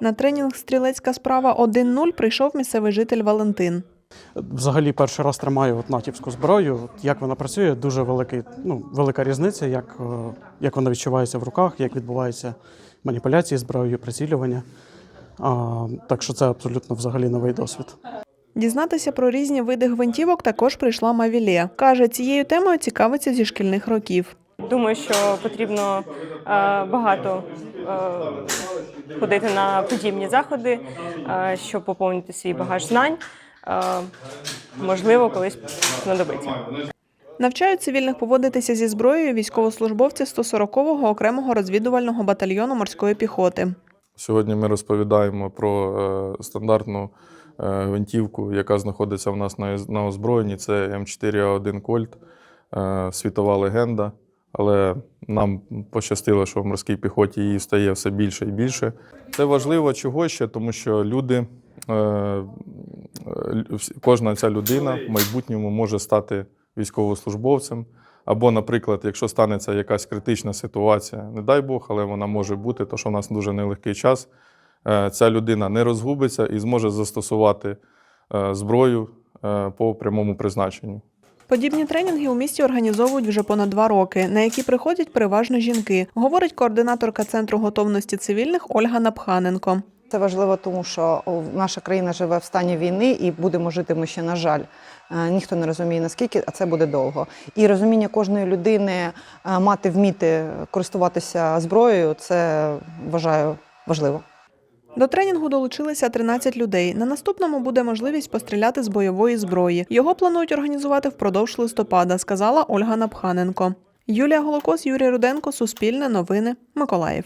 На тренінг стрілецька справа 1-0 прийшов місцевий житель Валентин. Взагалі перший раз тримаю от натівську зброю. От Як вона працює, дуже великий, ну, велика різниця, як, е, як вона відчувається в руках, як відбуваються маніпуляції зброєю, прицілювання. А, так що це абсолютно взагалі новий досвід. Дізнатися про різні види гвинтівок також прийшла Мавілє. Каже, цією темою цікавиться зі шкільних років. Думаю, що потрібно е, багато е, ходити на подібні заходи, е, щоб поповнити свій багаж знань. Е, можливо, колись знадобиться. Навчають цивільних поводитися зі зброєю військовослужбовці 140-го окремого розвідувального батальйону морської піхоти. Сьогодні ми розповідаємо про е, стандартну е, гвинтівку, яка знаходиться в нас на, на озброєнні. Це М4А1 Кольт, е, світова легенда. Але нам пощастило, що в морській піхоті її стає все більше і більше. Це важливо чого ще, тому що люди, е, е, кожна ця людина в майбутньому може стати військовослужбовцем. Або, наприклад, якщо станеться якась критична ситуація, не дай Бог, але вона може бути, то що в нас дуже нелегкий час, е, ця людина не розгубиться і зможе застосувати зброю по прямому призначенню. Подібні тренінги у місті організовують вже понад два роки, на які приходять переважно жінки, говорить координаторка центру готовності цивільних Ольга Напханенко. Це важливо, тому що наша країна живе в стані війни і будемо жити ми ще, на жаль. Е, Ніхто не розуміє наскільки, а це буде довго. І розуміння кожної людини е, мати вміти користуватися зброєю, це вважаю важливо. До тренінгу долучилися 13 людей. На наступному буде можливість постріляти з бойової зброї. Його планують організувати впродовж листопада, сказала Ольга Напханенко. Юлія Голокос, Юрій Руденко, Суспільне новини, Миколаїв.